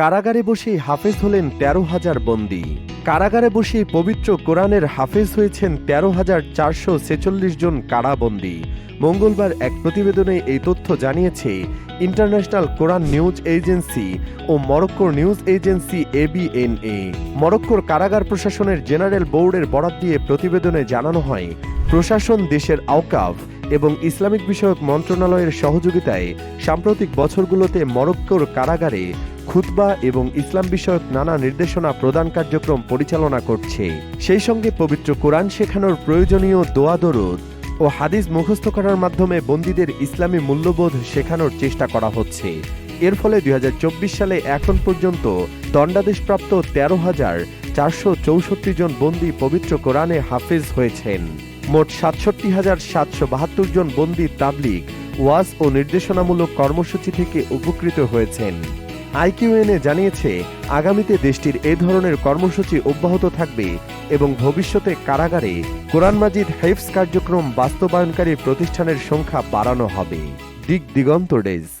কারাগারে বসেই হাফেজ হলেন তেরো হাজার বন্দী। কারাগারে বসেই পবিত্র কোরআনের হাফেজ হয়েছেন তেরো হাজার চারশো ছেচল্লিশ জন কারাবন্দী মঙ্গলবার এক প্রতিবেদনে এই তথ্য জানিয়েছে, ইন্টারন্যাশনাল কোরআন নিউজ এজেন্সি ও মরক্কোর নিউজ এজেন্সি এবিএনএ মরক্কোর কারাগার প্রশাসনের জেনারেল বোর্ডের বরাত দিয়ে প্রতিবেদনে জানানো হয়, প্রশাসন দেশের আওকাফ এবং ইসলামিক বিষয়ক মন্ত্রণালয়ের সহযোগিতায় সাম্প্রতিক বছরগুলোতে মরক্কোর কারাগারে খুতবা এবং ইসলাম বিষয়ক নানা নির্দেশনা প্রদান কার্যক্রম পরিচালনা করছে। সেই সঙ্গে পবিত্র কোরআন শেখানোর প্রয়োজনীয় দোয়া দরুদ ও হাদিস মুখস্থ করার মাধ্যমে বন্দীদের ইসলামী মূল্যবোধ শেখানোর চেষ্টা করা হচ্ছে। এর ফলে দুই হাজার চব্বিশ সালে এখন পর্যন্ত দণ্ডাদেশপ্রাপ্ত তেরো হাজার চারশো চৌষট্টি জন বন্দী পবিত্র কোরআনে হাফেজ হয়েছেন। মোট সাতষট্টি হাজার সাতশো বাহাত্তর জন বন্দী তাবলিগ, ওয়াজ ও নির্দেশনামূলক কর্মসূচি থেকে উপকৃত হয়েছেন। আইকিউএনএ জানিয়েছে, আগামীতে দেশটির এ ধরনের কর্মসূচি অব্যাহত থাকবে এবং ভবিষ্যতে কারাগারে কোরআন মাজিদ হেফস কার্যক্রম বাস্তবায়নকারী প্রতিষ্ঠানের সংখ্যা বাড়ানো হবে। দিক দিগন্ত ডেস্ক।